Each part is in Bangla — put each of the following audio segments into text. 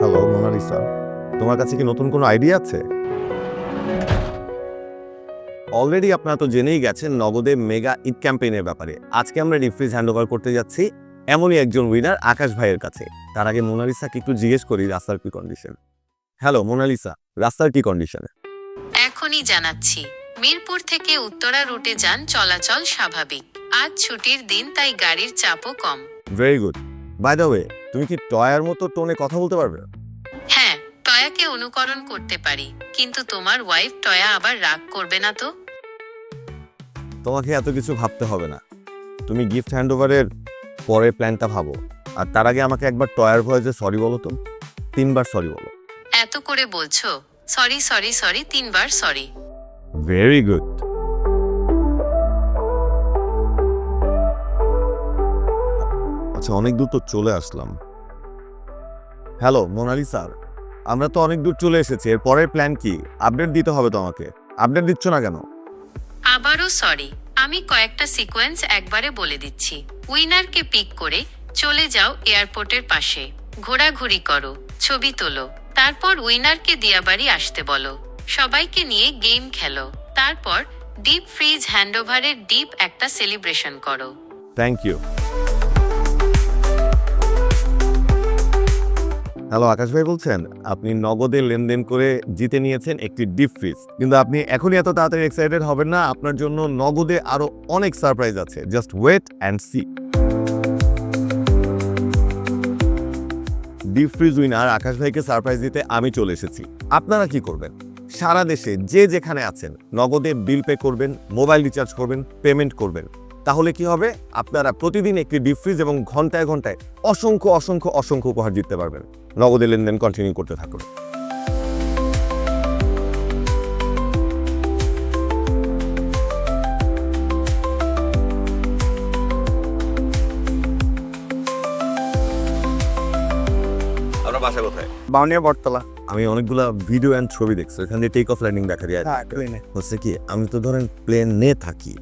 হ্যালো মোনালিসা তোমার কাছে কি নতুন কোনো আইডিয়া আছে? অলরেডি আপনারা তো জেনেই গেছেন নগদে মেগা ঈদ ক্যাম্পেইনের ব্যাপারে। আজকে আমরা রিফ্রিজ হ্যান্ড ওভার করতে যাচ্ছি এমনই একজন উইনার আকাশ ভাইয়ের কাছে। তার আগে মোনালিসাকে একটু জিজ্ঞেস করি রাস্তার কি কন্ডিশন হ্যালো মোনালিসা রাস্তার কি কন্ডিশন এখনই জানাচ্ছি মিরপুর থেকে উত্তরা রুটে যান চলাচল স্বাভাবিক। আজ ছুটির দিন তাই গাড়ির চাপও কম। Very good by the way তুমি কি টয়ার মতো টোনে কথা বলতে পারবে? হ্যাঁ টয়াকে অনুকরণ করতে পারি কিন্তু তোমার ওয়াইফ টয়া আবার রাগ করবে না তো? তোমাকে এত কিছু ভাবতে হবে না। তুমি গিফট হ্যান্ড ওভারের পরের প্ল্যানটা ভাবো আর তার আগে আমাকে একবার টয়ার ভয়েসে সরি বলো তো। তিনবার সরি বলো। এত করে বলছো সরি সরি সরি তিনবার সরি ভেরি গুড আচ্ছা অনেক দূর তো চলে আসলাম। Hello Monali sir. আমরা তো অনেক দূর চলে এসেছি এর পরের প্ল্যান কি? আপডেট দিতে হবে তোমাকে। আপডেট দিচ্ছ না কেন? আবারও সরি আমি কয়েকটা সিকোয়েন্স একবারে বলে দিচ্ছি। উইনারকে পিক করে চলে যাও এয়ারপোর্টের পাশে। ঘোরাঘুরি করো ছবি তোলো তারপর উইনারকে দিয়াবাড়ি আসতে বলো। সবাইকে নিয়ে গেম খেলো তারপর ডিপ ফ্রিজ হ্যান্ডওভারের ডিপ একটা সেলিব্রেশন করো। Thank you. হ্যালো আকাশ ভাই বলছেন, আপনি নগদে লেনদেন করে জিতে নিয়েছেন একটি ডিপ ফ্রিজ। কিন্তু আপনি এখনই এত তাড়াতাড়ি এক্সাইটেড হবেন না, আপনার জন্য নগদে আরও অনেক সারপ্রাইজ আছে। Just wait and see deep freeze winner Akash ভাইকে সারপ্রাইজ দিতে আমি চলে এসেছি। আপনারা কি করবেন? সারা দেশে যে যেখানে আছেন, নগদে বিল পে করবেন মোবাইল রিচার্জ করবেন পেমেন্ট করবেন। তাহলে কি হবে? আপনারা প্রতিদিন একটি ডিপ ফ্রিজ এবং ঘন্টায় ঘন্টায় অসংখ্য অসংখ্য অসংখ্য উপহার জিততে পারবেন। নগদে লেনদেন কন্টিনিউ করতে থাকুন। বাসা কোথায়? বাউনিয়া বটতলা। আমি অনেকগুলা ভিডিও অ্যান্ড ছবি দেখছি এখান দিয়ে টেক অফ ল্যান্ডিং দেখা যায়। হ্যাঁ হচ্ছে কি আমি তো ধরেন প্লেনে থাকি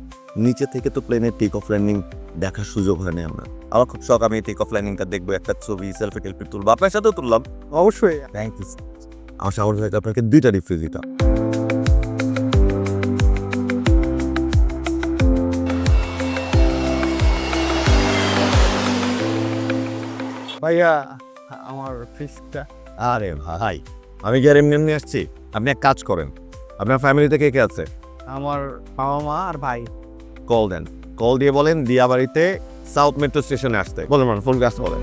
নিচে থেকে তো প্লেনের টেক অফ ল্যান্ডিং দেখার সুযোগ হয় না আমরা। আমার খুব শখ আমি টেক অফ ল্যান্ডিংটা দেখব একটা ছবি সেলফি টেলফি তুলবো। আপনার সাথেও তুললাম। অবশ্যই। থ্যাংক ইউ আমার সাহস হয়ে আপনাকে দুইটা রিফ্রিজ দিতাম। ভাইয়া আমার ফিসটা আরে ভাই আমি কি আর এমনি এমনি আসছি? আপনি এক কাজ করেন। আপনার ফ্যামিলিতে কে কে আছে? আমার বাবা মা আর ভাই। কল দেন। কল দিয়ে বলেন দিয়াবাড়িতে সাউথ মেট্রো স্টেশনে আসতে। বলেন মান ফোন আসতে বলেন।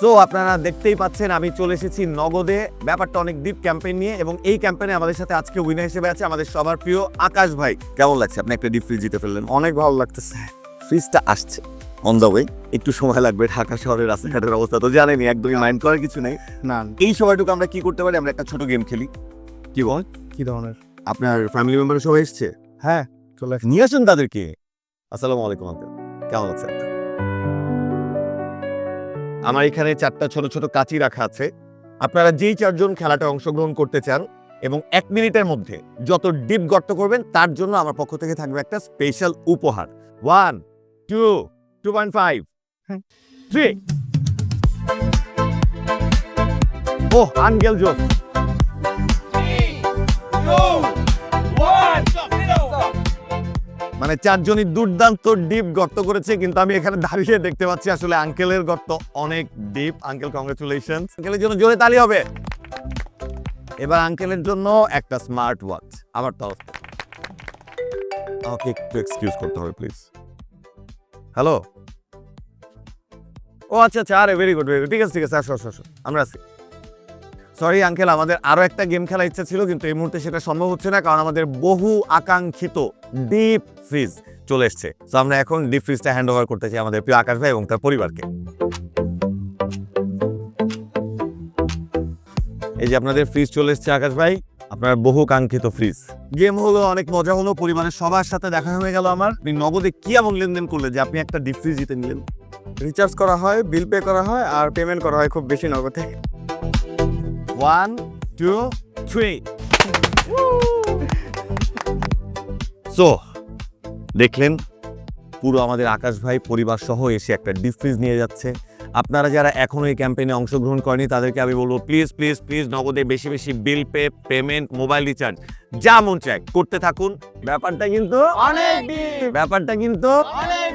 সো আপনারা দেখতেই পাচ্ছেন, আমি চলে এসেছি নগদে। ব্যাপারটা অনেক ডিপ ক্যাম্পেইন নিয়ে, এবং এই ক্যাম্পেইনে আমাদের সাথে আজকে উইনার হিসেবে আছে আমাদের সবার প্রিয় আকাশ ভাই। কেমন লাগছে? আপনি একটা ডিপ ফ্রিজ জিতে ফেললেন। অনেক ভালো লাগতেছে। ফ্রিজটা আসছে। অন দ্য ওয়ে একটু সময় লাগবে ঢাকা শহরের রাস্তাঘাটের অবস্থা তো জানেনি একদমই মাইন্ড করার কিছু নেই। না। এই সময়টুকু আমরা কি করতে পারি? আমরা একটা ছোট গেম খেলি। কি বল? কি ধরনের? আপনার ফ্যামিলি মেম্বার সবাই এসছে? হ্যাঁ চলে। নিয়ে আসুন তাদেরকে। আসসালামু আলাইকুম আঙ্কেল কেমন আছেন? আমার এখানে চারটা ছোট ছোট কাঁচি রাখা আছে। আপনারা যেই চারজন খেলাটা অংশগ্রহণ করতে চান এবং এক মিনিটের মধ্যে যত ডিপ গর্ত করবেন তার জন্য আমার পক্ষ থেকে থাকবে একটা স্পেশাল উপহার। One two two point five হ্যাঁ। থ্রি ও আঙ্গেল জোস মানে চারজনই দুর্দান্ত ডিপ গর্ত করেছে কিন্তু আমি এখানে দাঁড়িয়ে দেখতে পাচ্ছি আসলে আঙ্কেলের গর্ত অনেক ডিপ আঙ্কেল কংগ্রেচুলেশন আঙ্কেলের জন্য জোরে তালি হবে। এবার আঙ্কেলের জন্য একটা স্মার্ট ওয়াচ আমার তরফ থেকে। আমাকে একটু এক্সকিউজ করতে হবে প্লিজ হ্যালো ও আচ্ছা আচ্ছা আরে ভেরি গুড ভেরি ঠিক আছে ঠিক আছে আসো আসো আসো আমরা আছি। সরি আঙ্কেল আমাদের আরও একটা গেম খেলার ইচ্ছা ছিল কিন্তু এই মুহূর্তে সেটা সম্ভব হচ্ছে না কারণ আমাদের বহু আকাঙ্ক্ষিত ডিপ ফ্রিজ চলে এসছে। তো আমরা এখন ডিপ ফ্রিজটা হ্যান্ড ওভার করতে চাই আমাদের প্রিয় আকাশ ভাই এবং তার পরিবারকে। এই যে আপনাদের ফ্রিজ চলে এসছে আকাশ ভাই। আপনার বহু কাঙ্ক্ষিত ফ্রিজ গেম হলো অনেক মজা হলো পরিবারের সবার সাথে দেখা হয়ে গেল আমার। আপনি নগদে কি এমন লেনদেন করলে যে আপনি একটা ডিপ ফ্রিজ জিতে নিলেন? রিচার্জ করা হয় বিল পে করা হয় আর পেমেন্ট করা হয় খুব বেশি নগদে। ওয়ান টু থ্রি সো দেখলেন পুরো আমাদের আকাশ ভাই পরিবার সহ এসে একটা ডিপ ফ্রিজ নিয়ে যাচ্ছে। আপনারা যারা এখনও এই ক্যাম্পেইনে অংশগ্রহণ করেনি তাদেরকে আমি বলব প্লিজ প্লিজ প্লিজ নগদে বেশি বেশি bill pay payment mobile recharge যা মন চায় করতে থাকুন। ব্যাপারটা কিন্তু অনেক ব্যাপারটা কিন্তু অনেক